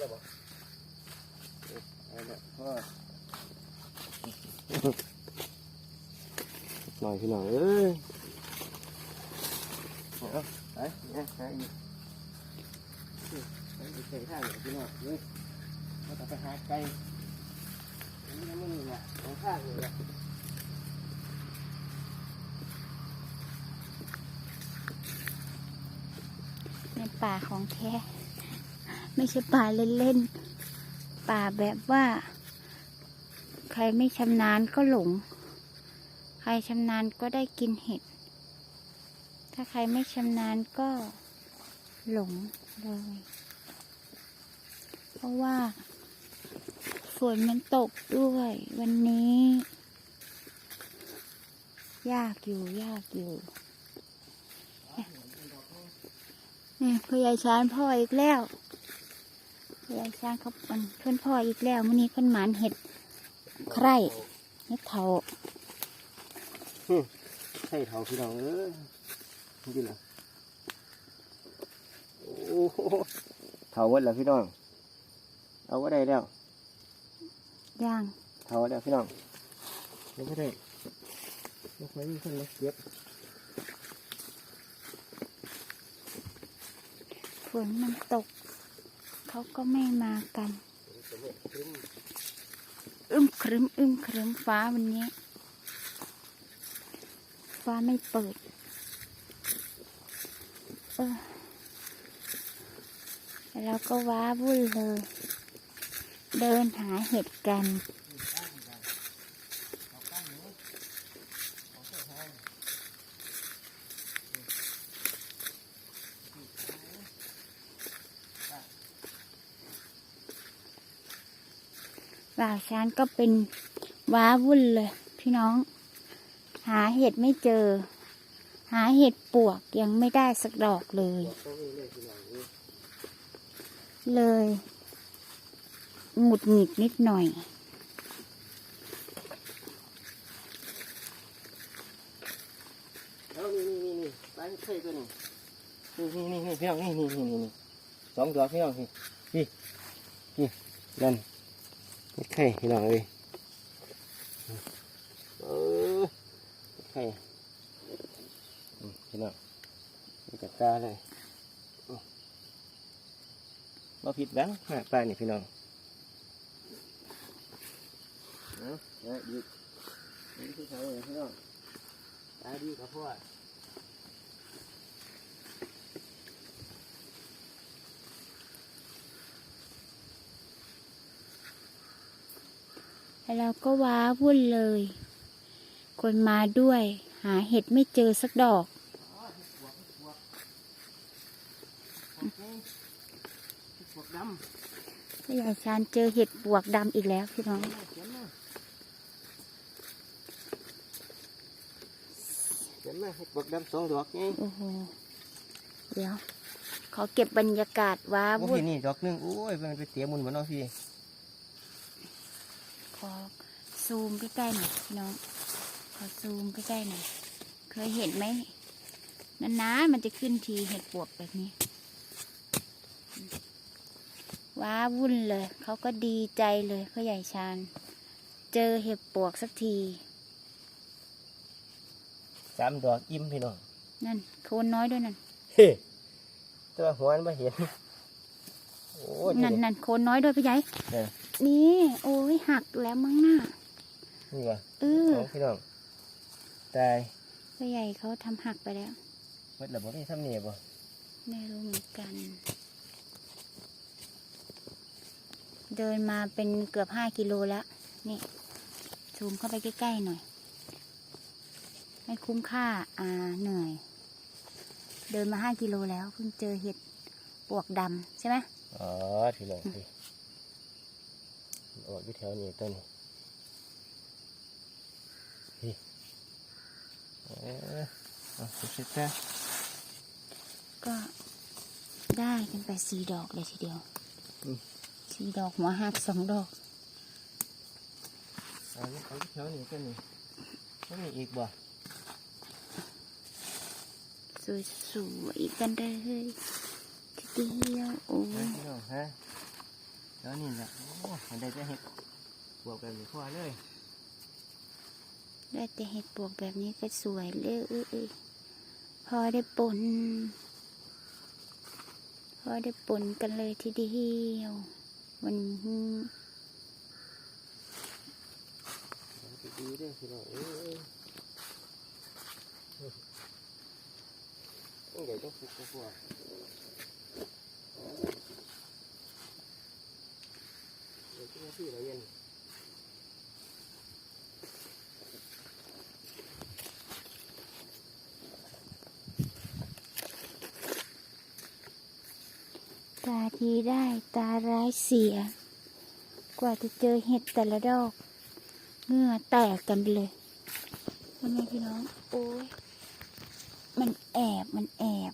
เลยบ่เอาละพ่อหน่อยพี่น้องเอ้ยเอาไปเนี่ยไปอีกไปอีกเสียท่าเลยพี่น้องเฮ้ยมาต่อไปหาไก่นี่นะมึงเนี่ยของข้างเลยในป่าของแท้ ไม่ใช่ป่าเล่นๆ ป่าแบบว่า ใครไม่ชำนาญก็หลง ใครชำนาญก็ได้กินเห็ด ถ้าใครไม่ชำนาญก็หลงเลย เพราะว่าฝนมันตกด้วยวันนี้ ยากอยู่ยากอยู่เนี่ยพ่อใหญ่ชานพ่ออีกแล้ว พ่อใหญ่ชานเขาเป็นเพื่อนพ่ออีกแล้วมื้อนี้เพื่อนหมานเห็ดไคร่เห็ดเถาใช่เท่าพี่น้องเอ้ยนี่นะโอ้โหเท่าวัดแล้วพี่น้อง เอาไว้ได้แล้วย่างเท่าแล้วพี่น้องเอาไว้ได้ไม่ค่อยมีคนมาเก็บฝนมันตก เขาก็ไม่มากัน อึมครึมอึมครึมฟ้าวันนี้ ฟ้าไม่เปิด เออแล้วก็ว้าวุ่นเลย เดินหาเห็ดกัน บ่าช้างก็เป็นว้าวุ่นเลย พี่น้อง หาเห็ดไม่เจอ หาเห็ดปวกยังไม่ได้สักดอกเลย เลยหงุดหงิดนิดหน่อยเอานี่นี่นี่นี่ไปใช่ตัวนี้นี่นี่นี่พี่น้องนี่นี่นี่นี่นี่สองตัวพี่น้องนี่นี่นี่นั่น ไม่ใช่พี่น้องเลยเออไม่ใช่อืมพี่น้องนี่กัดตาเลยอืมบ่ผิดหวังหาปลานี่พี่น้องเอาเอาหยุดนี่คือเขาเลยพี่น้องตาดีกับพ่อ แล้วเราก็ว้าวุ่นเลย คนมาด้วย หาเห็ดไม่เจอสักดอกพวกดพี่ใหญ่ชานเจอเห็ดปวกดำอีกแล้วพี่น้องำเขียนมาเขียนมาให้พวกดำสองดอกไงโอ้โหเดี๋ยว ขอเก็บบรรยากาศว้าโอ้วุ่นพี่นี่ดอกหนึงโอ้ยมันไปเตี๋ยมุนเหมือนน้องพี่ ขอซูมใกล้ๆหน่อยพี่น้อง ขอซูมใกล้ๆหน่อย เคยเห็นไหมนานๆมันจะขึ้นทีเห็ดปวกแบบนี้ ว้าวุ่นเลย เขาก็ดีใจเลยพ่อใหญ่ชาญเจอเห็ดปวกสักทีสามดอกอิ่มพี่น้อง นั่นโคนน้อยด้วยนั่นเฮ้ตัวหัวมันไม่เห็น โอ้ยนั่นนั่นโคนน้อยด้วยพี่ใหญ่ นี่นี่ โอ้ยหักแล้วมั้งหน้านี่วะเออสองพี่น้องตายพ่อใหญ่เขาทำหักไปแล้วเมื่อไหร่บ่ได้ทำเนี่ยบ่ไม่รู้เหมือนกัน เดินมาเป็นเกือบห้ากิโลแล้ว นี่ซูมเข้าไปใกล้ๆหน่อย ไม่คุ้มค่า อ่าเหนื่อย เดินมาห้ากิโลแล้วเพิ่งเจอเห็ดปวกดำใช่ไหมอ๋อพี่น้องพี่ ออกอยู่แถวนี้ต้นนี่เออเอาเสร็จแล้วก็ได้กันไปสี่ดอกเลยทีเดียวสี่ดอกหัวหักสองดอกเอานี่เอาแถวนี้ก็นี่ก็มีอีกบ่สวยๆกันเลยทีเดียวโอ้ฮะยพี่น้องฮะแล้วนี่แหละโอ้มันได้จะเห็ดบวกแบบนี้พอเลย ได้แต่เห็ดปวกแบบนี้ก็สวยเลยเอ้ยเอ้ยพอได้ปนพอได้ปนกันเลยทีเดียววันนี้ดีเด้อพี่น้องเอ้ยต้องใหญ่ต้องฟุกกว่า เดี๋ยวที่ที่เราเย็นตาดีได้ตาร้ายเสีย กว่าจะเจอเห็ดแต่ละดอกเหงื่อแตกกันเลยพ่อแม่พี่น้องโอ้ยมันแอบมันแอบ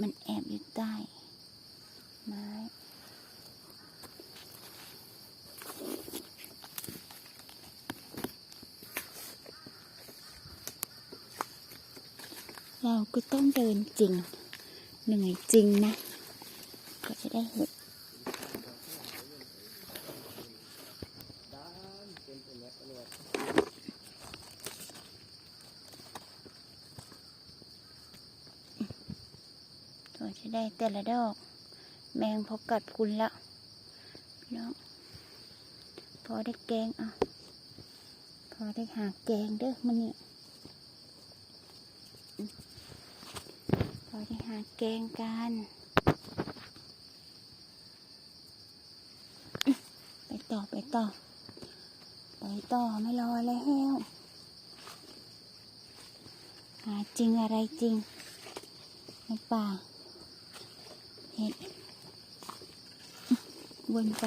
มันแอบอยู่ใต้ ไม้เราก็ต้องเดินจริง เหนื่อยจริงนะ ก็จะได้เห็นก็จะได้แต่ละดอก แมงพอกัดพุนละพี่น้องพอได้แกงอะพอได้หาแกงเด้อมันนี่อืมพอได้หาแกงกันไปต่อไปต่อไปต่อไม่รอแล้วหาจริงอะไรจริงในป่าเห็ด วนไป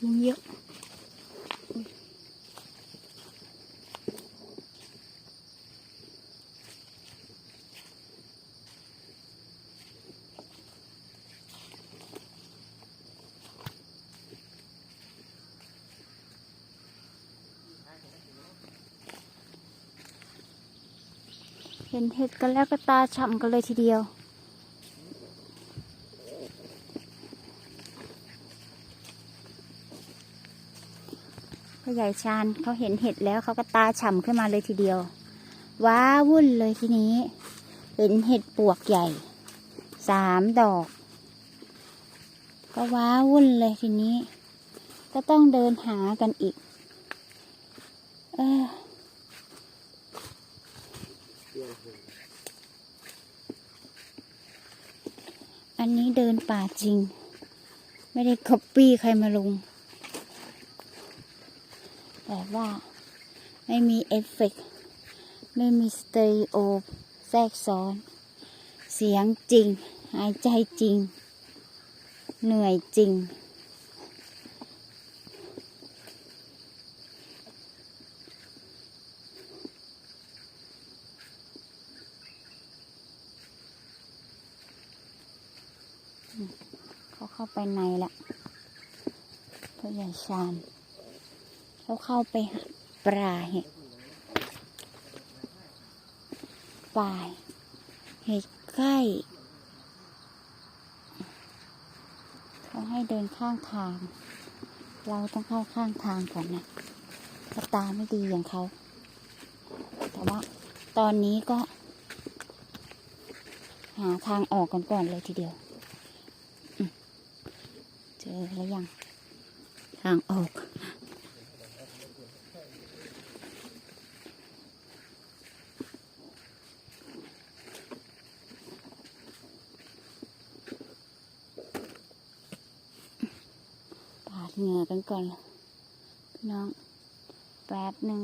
ยุงเยอะเห็นเห็ดกันแล้วก็ตาฉ่ำกันเลยทีเดียว พ่อใหญ่ชาญเขาเห็นเห็ดแล้วเขาก็ตาฉ่ำขึ้นมาเลยทีเดียว ว้าวุ่นเลยทีนี้ เห็นเห็ดปวกใหญ่สามดอก ก็ว้าวุ่นเลยทีนี้ ก็ต้องเดินหากันอีก เอออันนี้เดินป่าจริง ไม่ได้คัปปี้ใครมาลง แต่ว่า ไม่มีเอฟเฟกไม่มีสเตอริโอแทรกซ้อน เสียงจริง หายใจจริง เหนื่อยจริง เขาเข้าไปในละตัวใหญ่ชาน เขาเข้าไปหาปลาเห็ดปลายเห็ดใกล้เขาให้เดินข้างทาง เราต้องเข้าข้างทางก่อนนะถ้าตาไม่ดีอย่างเขา แต่ว่าตอนนี้ก็ หาทางออกกันก่อนเลยทีเดียวเจอแล้วยัง ทางออก เหงื่อกันก่อนพี่น้องแป๊บหนึ่ง